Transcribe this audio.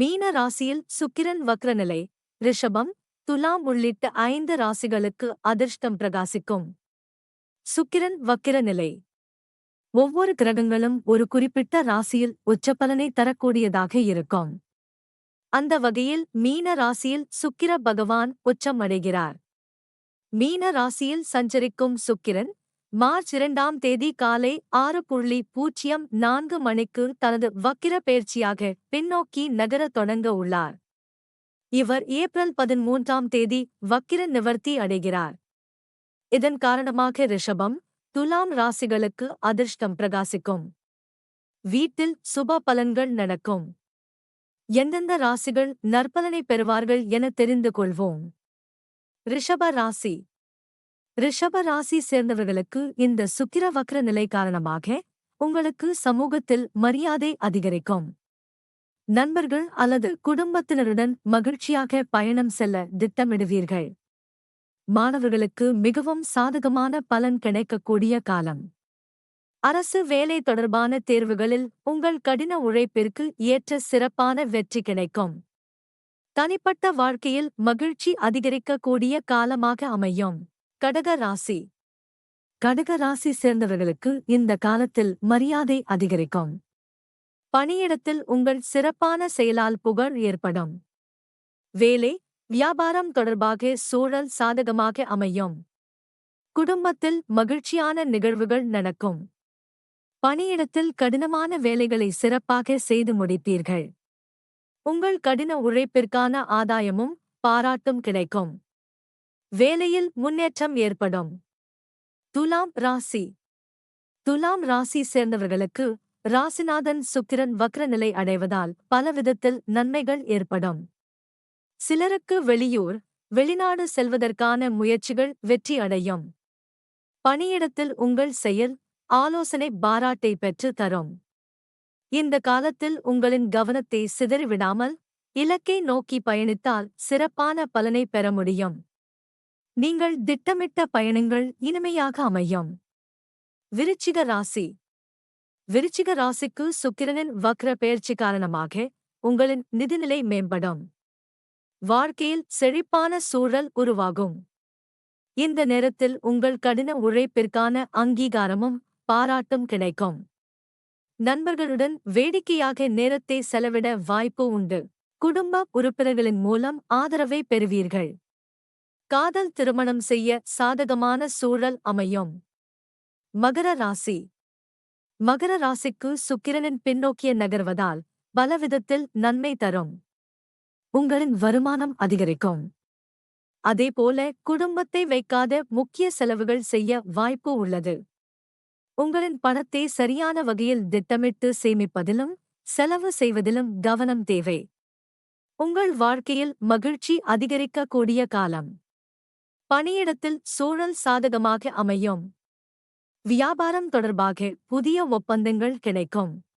மீன ராசியில் சுக்கிரன் வக்ரநிலை. ரிஷபம் துலாம் உள்ளிட்ட ஐந்து ராசிகளுக்கு அதிர்ஷ்டம் பிரகாசிக்கும். சுக்கிரன் வக்கிரநிலை ஒவ்வொரு கிரகங்களும் ஒரு குறிப்பிட்ட ராசியில் உச்சபலனை தரக்கூடியதாக இருக்கும். அந்த வகையில் மீன ராசியில் சுக்கிர பகவான் உச்சமடைகிறார் மீன ராசியில் சஞ்சரிக்கும் சுக்கிரன் மார்ச் இரண்டாம் தேதி காலை ஆறு புள்ளி பூஜ்ஜியம் நான்கு மணிக்கு தனது வக்கிர பயிற்சியாக பின்னோக்கி நகரத் தொடங்க உள்ளார். இவர் ஏப்ரல் பதிமூன்றாம் தேதி வக்கிர நிவர்த்தி அடைகிறார். இதன் காரணமாக ரிஷபம் துலாம் ராசிகளுக்கு அதிர்ஷ்டம் பிரகாசிக்கும். வீட்டில் சுப பலன்கள் நடக்கும். எந்தெந்த ராசிகள் நற்பலனை பெறுவார்கள் என தெரிந்து கொள்வோம். ரிஷப ராசி ரிஷப ராசி சேர்ந்தவர்களுக்கு இந்த சுக்கிர வக்ர நிலை காரணமாக உங்களுக்கு சமூகத்தில் மரியாதை அதிகரிக்கும். நண்பர்கள் அல்லது குடும்பத்தினருடன் மகிழ்ச்சியாக பயணம் செல்ல திட்டமிடுவீர்கள். மாணவர்களுக்கு மிகவும் சாதகமான பலன் கிடைக்கக்கூடிய காலம். அரசு வேலை தொடர்பான தேர்வுகளில் உங்கள் கடின உழைப்பிற்கு ஏற்ற சிறப்பான வெற்றி கிடைக்கும். தனிப்பட்ட வாழ்க்கையில் மகிழ்ச்சி அதிகரிக்கக்கூடிய காலமாக அமையும். கடக ராசி. கடக ராசி சேர்ந்தவர்களுக்கு இந்த காலத்தில் மரியாதை அதிகரிக்கும். பணியிடத்தில் உங்கள் சிறப்பான செயலால் புகழ் ஏற்படும். வேலை வியாபாரம் தொடர்பாக சூழல் சாதகமாக அமையும். குடும்பத்தில் மகிழ்ச்சியான நிகழ்வுகள் நடக்கும். பணியிடத்தில் கடினமான வேலைகளை சிறப்பாக செய்து முடிப்பீர்கள். உங்கள் கடின உழைப்பிற்கான ஆதாயமும் பாராட்டும் கிடைக்கும். வேலையில் முன்னேற்றம் ஏற்படும். துலாம் ராசி. துலாம் ராசி சேர்ந்தவர்களுக்கு ராசிநாதன் சுக்கிரன் வக்ரநிலை அடைவதால் பலவிதத்தில் நன்மைகள் ஏற்படும். சிலருக்கு வெளியூர் வெளிநாடு செல்வதற்கான முயற்சிகள் வெற்றி அடையும். பணியிடத்தில் உங்கள் செயல் ஆலோசனை பாராட்டை பெற்று தரும். இந்த காலத்தில் உங்களின் கவனத்தை சிதறிவிடாமல் இலக்கை நோக்கி பயணித்தால் சிறப்பான பலனை பெற முடியும். நீங்கள் திட்டமிட்ட பயணங்கள் இனிமையாக அமையும். விருச்சிக ராசி. விருச்சிக ராசிக்கு சுக்கிரனின் வக்ர பெயர்ச்சி காரணமாக உங்களின் நிதிநிலை மேம்படும். வாழ்க்கையில் செழிப்பான சூழல் உருவாகும். இந்த நேரத்தில் உங்கள் கடின உழைப்பிற்கான அங்கீகாரமும் பாராட்டும் கிடைக்கும். நண்பர்களுடன் வேடிக்கையாக நேரத்தை செலவிட வாய்ப்பு உண்டு. குடும்ப உறுப்பினர்களின் மூலம் ஆதரவை பெறுவீர்கள். காதல் திருமணம் செய்ய சாதகமான சூழல் அமையும். மகர ராசி. மகர ராசிக்கு சுக்கிரனின் பின்னோக்கிய நகர்வதால் பலவிதத்தில் நன்மை தரும். உங்களின் வருமானம் அதிகரிக்கும். அதேபோல குடும்பத்தை வைக்காத முக்கிய செலவுகள் செய்ய வாய்ப்பு உள்ளது. உங்களின் பணத்தை சரியான வகையில் திட்டமிட்டு சேமிப்பதிலும் செலவு செய்வதிலும் கவனம் தேவை. உங்கள் வாழ்க்கையில் மகிழ்ச்சி அதிகரிக்கக்கூடிய காலம். பணியிடத்தில் சூழல் சாதகமாக அமையும். வியாபாரம் தொடர்பாக புதிய ஒப்பந்தங்கள் கிடைக்கும்.